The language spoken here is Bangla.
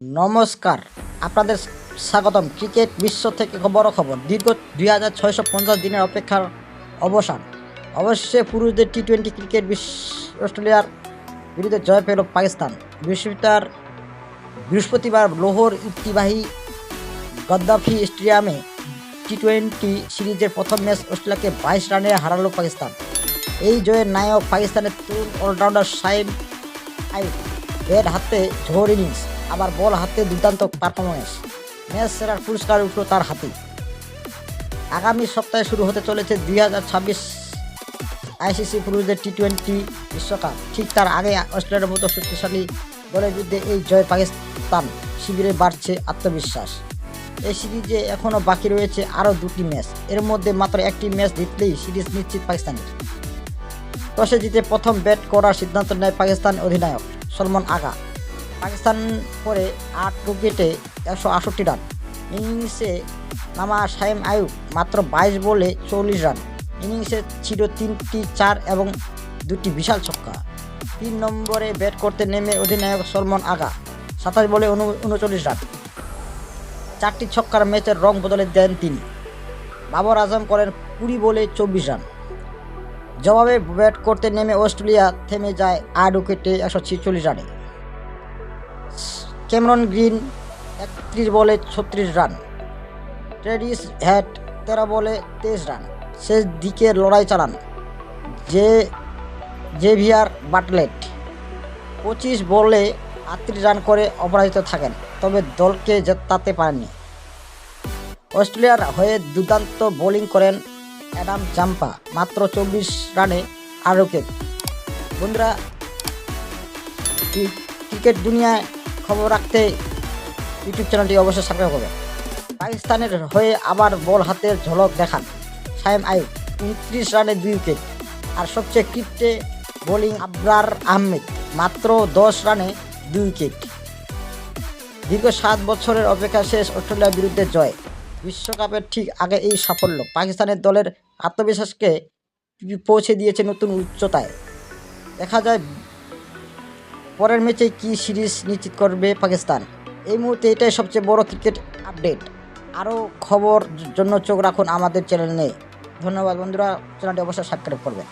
নমস্কার। আপনাদের স্বাগতম। ক্রিকেট বিশ্ব থেকে বড় খবর। দীর্ঘ দুই হাজার ছয়শো পঞ্চাশ দিনের অপেক্ষার অবসান। অবশ্যই পুরুষদের টি টোয়েন্টি ক্রিকেট বিশ্ব অস্ট্রেলিয়ার বিরুদ্ধে জয় পেল পাকিস্তান। বৃহস্পতিবার বৃহস্পতিবার লোহর ইতিবাহী গদ্দাফি স্টেডিয়ামে টি টোয়েন্টি সিরিজের প্রথম ম্যাচ অস্ট্রেলিয়াকে বাইশ রানে হারালো পাকিস্তান। এই জয়ের নায়ক পাকিস্তানের তরুণ অলরাউন্ডার সাইম আইব ব্যাট হাতে ঝড় ইনিংস। আবার বল হাতে দুর্দান্ত পারফরমেন্স ম্যাচ সেরার পুরস্কার উঠল তার হাতে। আগামী সপ্তাহে শুরু হতে চলেছে দুই হাজার ছাব্বিশ আইসিসি পুরুষদের টি টোয়েন্টি বিশ্বকাপ। ঠিক তার আগে অস্ট্রেলিয়ার মতো শক্তিশালী দলের বিরুদ্ধে এই জয় পাকিস্তান শিবিরে বাড়ছে আত্মবিশ্বাস। এই সিরিজে এখনও বাকি রয়েছে আরও দুটি ম্যাচ এর মধ্যে মাত্র একটি ম্যাচ জিতলেই সিরিজ নিশ্চিত পাকিস্তানের। টসে জিতে প্রথম ব্যাট করার সিদ্ধান্ত নেয় পাকিস্তান অধিনায়ক সলমন আগা। পাকিস্তান পরে আট উইকেটে একশো আটষট্টি রান। ইনিংসে নামা সাইম আয়ুব মাত্র বাইশ বলে চল্লিশ রান। ইনিংসে ছিল তিনটি চার এবং দুটি বিশাল ছক্কা। তিন নম্বরে ব্যাট করতে নেমে অধিনায়ক সলমন আগা সাতাশ বলে উন- উনচল্লিশ রান। চারটি ছক্কার ম্যাচের রং বদলে দেন তিনি। বাবর আজম করেন কুড়ি বলে চব্বিশ রান। জবাবে ব্যাট করতে নেমে অস্ট্রেলিয়া থেমে যায় আট উইকেটে একশো ছিচল্লিশ রানে। ক্যামেরন গ্রিন একত্রিশ বলে ছত্রিশ রান। ট্রেডিস হ্যাট তেরো বলে তেইশ রান। শেষ দিকে লড়াই চালান যে জেভিয়ার বাটলেট। পঁচিশ বলে আটত্রিশ রান করে অপরাজিত থাকেন, তবে দলকে জেতাতে পারেননি। অস্ট্রেলিয়ার হয়ে দুর্দান্ত বোলিং করেন অ্যাডাম জাম্পা, মাত্র চব্বিশ রানে উইকেট। বন্ধুরা, ক্রিকেট দুনিয়ায় খবর রাখতে ইউটিউব চ্যানেলটি অবশ্যই সাবস্ক্রাইব করবেন। পাকিস্তানের হয়ে আবার বল হাতের ঝলক দেখান। সাইম আইব উনত্রিশ রানে দুই উইকেট। আর সবচেয়ে ক্রিপ্টে বোলিং আবরার আহমেদ, মাত্র দশ রানে দুই উইকেট। দীর্ঘ সাত বছরের অপেক্ষা শেষ অস্ট্রেলিয়ার বিরুদ্ধে জয়। বিশ্বকাপের ঠিক আগে এই সাফল্য পাকিস্তানের দলের আত্মবিশ্বাসকে পৌঁছে দিয়েছে নতুন উচ্চতায়। দেখা যায় পরের ম্যাচে কি সিরিজ নিশ্চিত করবে পাকিস্তান? এই মুহূর্তে এটাই সবচেয়ে বড় ক্রিকেট আপডেট। আরও খবর জন্য চোখ রাখুন আমাদের চ্যানেলে ধন্যবাদ বন্ধুরা, চ্যানেলটি অবশ্যই সাবস্ক্রাইব করবেন।